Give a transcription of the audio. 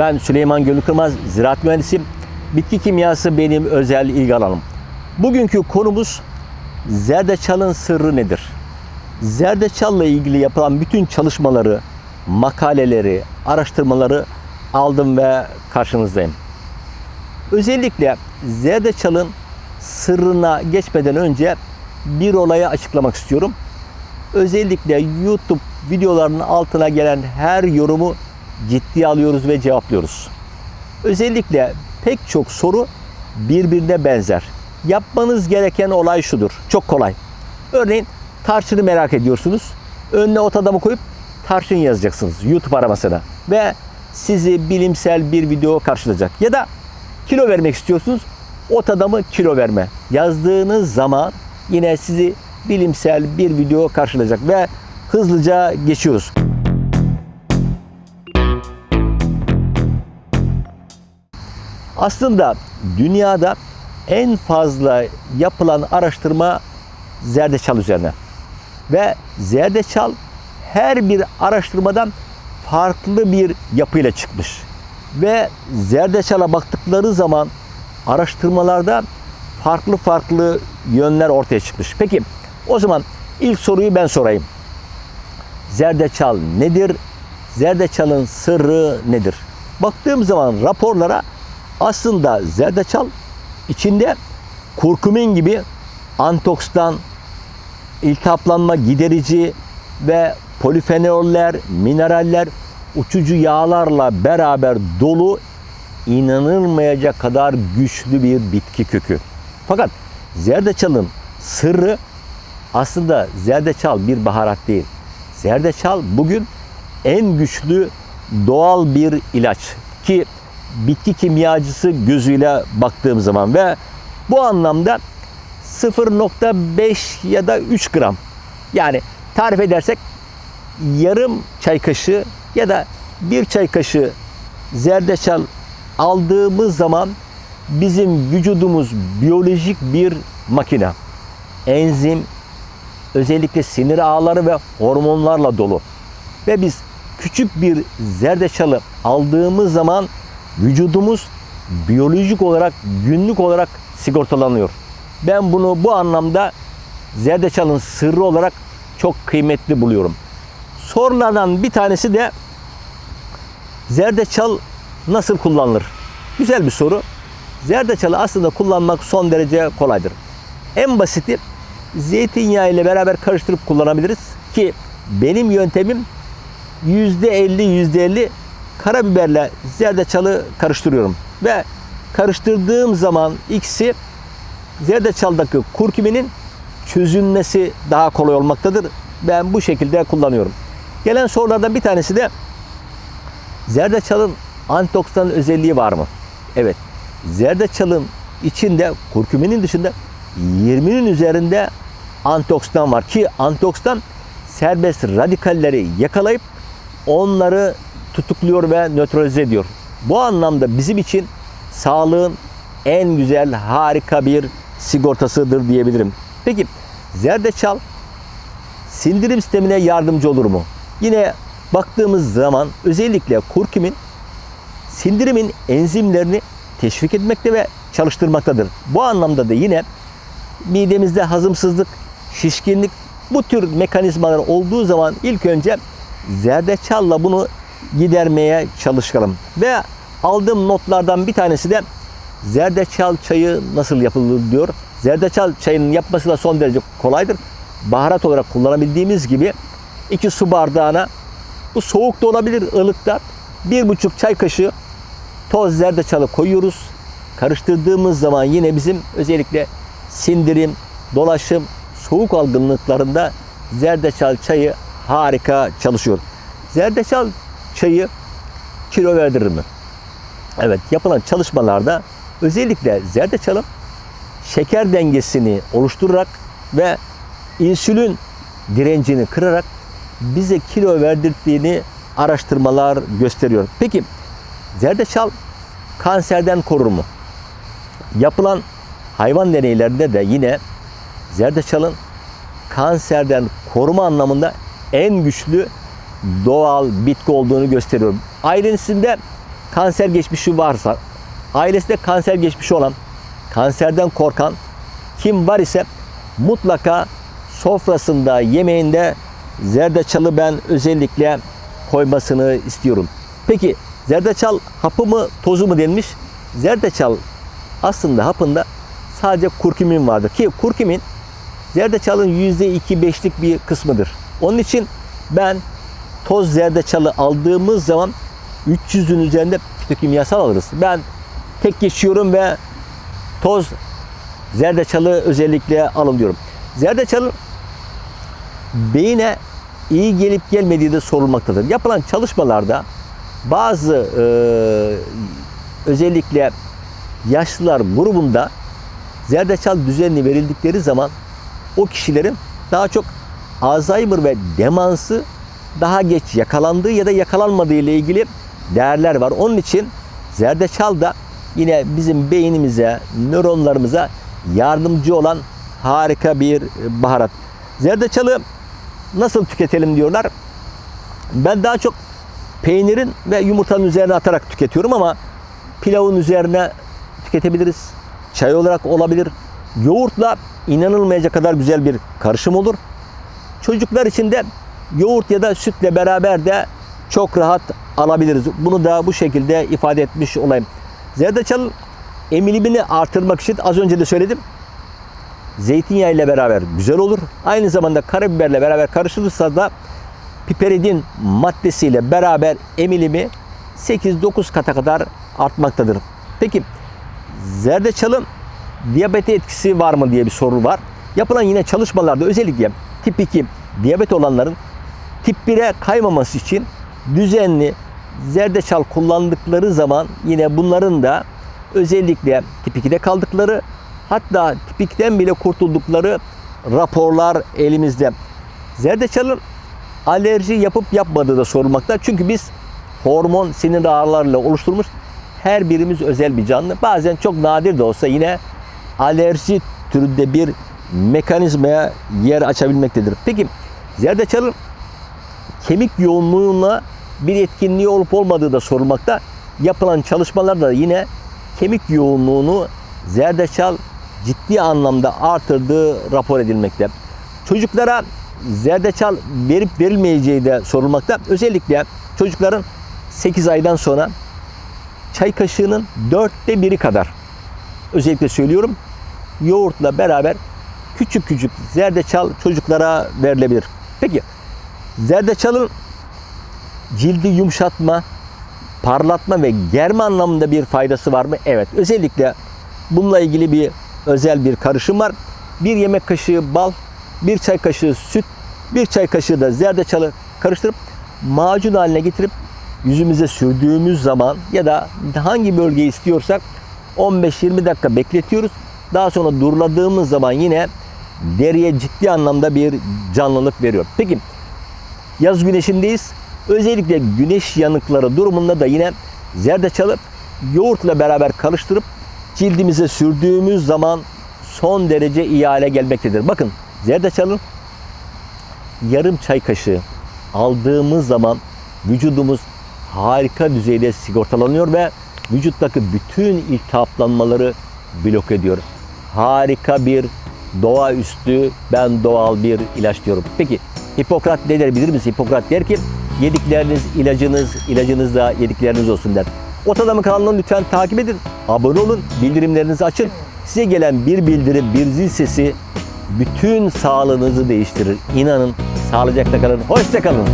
Ben Süleyman Gönül Kırmaz, ziraat mühendisiyim. Bitki kimyası benim özel ilgi alanım. Bugünkü konumuz zerdeçalın sırrı nedir? Zerdeçalla ilgili yapılan bütün çalışmaları, makaleleri, araştırmaları aldım ve karşınızdayım. Özellikle zerdeçalın sırrına geçmeden önce bir olayı açıklamak istiyorum. Özellikle YouTube videolarının altına gelen her yorumu ciddiye alıyoruz ve cevaplıyoruz. Özellikle pek çok soru birbirine benzer. Yapmanız gereken olay şudur. Çok kolay. Örneğin tarçını merak ediyorsunuz. Önüne ot adamı koyup tarçın yazacaksınız YouTube aramasına. Ve sizi bilimsel bir video karşılayacak. Ya da kilo vermek istiyorsunuz. Ot adamı kilo verme. Yazdığınız zaman yine sizi bilimsel bir video karşılayacak ve hızlıca geçiyoruz. Aslında dünyada en fazla yapılan araştırma zerdeçal üzerine. Ve zerdeçal her bir araştırmadan farklı bir yapıyla çıkmış. Ve zerdeçala baktıkları zaman araştırmalarda farklı farklı yönler ortaya çıkmış. Peki o zaman ilk soruyu ben sorayım. Zerdeçal nedir? Zerdeçalın sırrı nedir? Baktığım zaman raporlara aslında zerdeçal içinde kurkumin gibi antioksidan, iltihaplanma giderici ve polifenoller, mineraller, uçucu yağlarla beraber dolu inanılmayacak kadar güçlü bir bitki kökü. Fakat zerdeçalın sırrı aslında zerdeçal bir baharat değil. Zerdeçal bugün en güçlü doğal bir ilaç ki bitki kimyacısı gözüyle baktığım zaman ve bu anlamda 0.5 ya da 3 gram yani tarif edersek yarım çay kaşığı ya da bir çay kaşığı zerdeçal aldığımız zaman bizim vücudumuz biyolojik bir makine. Enzim, özellikle sinir ağları ve hormonlarla dolu. Ve biz küçük bir zerdeçalı aldığımız zaman vücudumuz biyolojik olarak, günlük olarak sigortalanıyor. Ben bunu bu anlamda zerdeçalın sırrı olarak çok kıymetli buluyorum. Sorulardan bir tanesi de zerdeçal nasıl kullanılır? Güzel bir soru. Zerdeçalı aslında kullanmak son derece kolaydır. En basiti zeytinyağı ile beraber karıştırıp kullanabiliriz ki benim yöntemim %50 %50 karabiberle zerdeçalı karıştırıyorum ve karıştırdığım zaman ikisi zerdeçaldaki kurkuminin çözülmesi daha kolay olmaktadır. Ben bu şekilde kullanıyorum. Gelen sorulardan bir tanesi de zerdeçalın antioksidan özelliği var mı? Evet. Zerdeçalın içinde kurkuminin dışında 20'nin üzerinde antioksidan var ki antioksidan serbest radikalleri yakalayıp onları tutukluyor ve nötralize ediyor. Bu anlamda bizim için sağlığın en güzel, harika bir sigortasıdır diyebilirim. Peki zerdeçal sindirim sistemine yardımcı olur mu? Yine baktığımız zaman özellikle kurkumin sindirimin enzimlerini teşvik etmekte ve çalıştırmaktadır. Bu anlamda da yine midemizde hazımsızlık, şişkinlik bu tür mekanizmalar olduğu zaman ilk önce zerdeçalla bunu gidermeye çalışalım. Ve aldığım notlardan bir tanesi de zerdeçal çayı nasıl yapılır diyor. Zerdeçal çayının yapması da son derece kolaydır. Baharat olarak kullanabildiğimiz gibi 2 su bardağına bu soğuk da olabilir ılıkta bir buçuk çay kaşığı toz zerdeçalı koyuyoruz. Karıştırdığımız zaman yine bizim özellikle sindirim, dolaşım, soğuk algınlıklarında zerdeçal çayı harika çalışıyor. Zerdeçal çayı kilo verdirir mi? Evet yapılan çalışmalarda özellikle zerdeçalın şeker dengesini oluşturarak ve insülin direncini kırarak bize kilo verdirdiğini araştırmalar gösteriyor. Peki zerdeçal kanserden korur mu? Yapılan hayvan deneylerinde de yine zerdeçalın kanserden koruma anlamında en güçlü doğal bitki olduğunu gösteriyor. Ayrıntısında kanser geçmişi varsa, ailesinde kanser geçmişi olan, kanserden korkan kim var ise mutlaka sofrasında, yemeğinde zerdeçalı ben özellikle koymasını istiyorum. Peki zerdeçal hapı mı tozu mu denmiş? Zerdeçal aslında hapında sadece kurkumin vardır ki kurkumin zerdeçalın %2-5'lik bir kısmıdır. Onun için ben toz zerdeçalı aldığımız zaman 300'ün üzerinde fitokimyasal alırız. Ben tek geçiyorum ve toz zerdeçalı özellikle alın diyorum. Zerdeçalı beyine iyi gelip gelmediği de sorulmaktadır. Yapılan çalışmalarda bazı e, özellikle yaşlılar grubunda zerdeçal düzenli verildikleri zaman o kişilerin daha çok Alzheimer ve demansı daha geç yakalandığı ya da yakalanmadığı ile ilgili değerler var. Onun için zerdeçal da yine bizim beynimize, nöronlarımıza yardımcı olan harika bir baharat. Zerdeçalı nasıl tüketelim diyorlar. Ben daha çok peynirin ve yumurtanın üzerine atarak tüketiyorum ama pilavın üzerine tüketebiliriz. Çay olarak olabilir. Yoğurtla inanılmayacak kadar güzel bir karışım olur. Çocuklar için de yoğurt ya da sütle beraber de çok rahat alabiliriz. Bunu da bu şekilde ifade etmiş olayım. Zerdeçalın emilimini artırmak için az önce de söyledim. Zeytinyağı ile beraber güzel olur. Aynı zamanda karabiberle beraber karıştırırsa da piperidin maddesiyle beraber emilimi 8-9 kata kadar artmaktadır. Peki zerdeçalın diyabete etkisi var mı diye bir soru var. Yapılan yine çalışmalarda özellikle tip 2 diyabet olanların tip 1'e kaymaması için düzenli zerdeçal kullandıkları zaman yine bunların da özellikle tip 2'de kaldıkları hatta tip 2'den bile kurtuldukları raporlar elimizde. Zerdeçalın alerji yapıp yapmadığı da sorulmakta. Çünkü biz hormon sinir ağrılarıyla oluşturmuş her birimiz özel bir canlı. Bazen çok nadir de olsa yine alerji türünde bir mekanizmaya yer açabilmektedir. Peki zerdeçalın kemik yoğunluğuna bir etkinliği olup olmadığı da sorulmakta. Yapılan çalışmalarda da yine kemik yoğunluğunu zerdeçal ciddi anlamda artırdığı rapor edilmekte. Çocuklara zerdeçal verip verilmeyeceği de sorulmakta. Özellikle çocukların 8 aydan sonra çay kaşığının dörtte biri kadar özellikle söylüyorum yoğurtla beraber küçük küçük zerdeçal çocuklara verilebilir. Peki zerdeçalın cildi yumuşatma, parlatma ve germe anlamında bir faydası var mı? Evet. Özellikle bununla ilgili bir özel bir karışım var. Bir yemek kaşığı bal, bir çay kaşığı süt, bir çay kaşığı da zerdeçalı karıştırıp macun haline getirip yüzümüze sürdüğümüz zaman ya da hangi bölgeyi istiyorsak 15-20 dakika bekletiyoruz. Daha sonra duruladığımız zaman yine deriye ciddi anlamda bir canlılık veriyor. Peki yaz güneşindeyiz. Özellikle güneş yanıkları durumunda da yine zerdeçalı yoğurtla beraber karıştırıp cildimize sürdüğümüz zaman son derece iyi hale gelmektedir. Bakın zerdeçalın yarım çay kaşığı aldığımız zaman vücudumuz harika düzeyde sigortalanıyor ve vücuttaki bütün iltihaplanmaları blok ediyor. Harika bir doğaüstü, ben doğal bir ilaç diyorum. Peki Hipokrat ne der bilir misin? Hipokrat der ki yedikleriniz ilacınız, ilacınız da yedikleriniz olsun der. Ot Adamı kanalını lütfen takip edin. Abone olun, bildirimlerinizi açın. Size gelen bir bildirim, bir zil sesi bütün sağlığınızı değiştirir. İnanın sağlıcakla kalın. Hoşça kalın.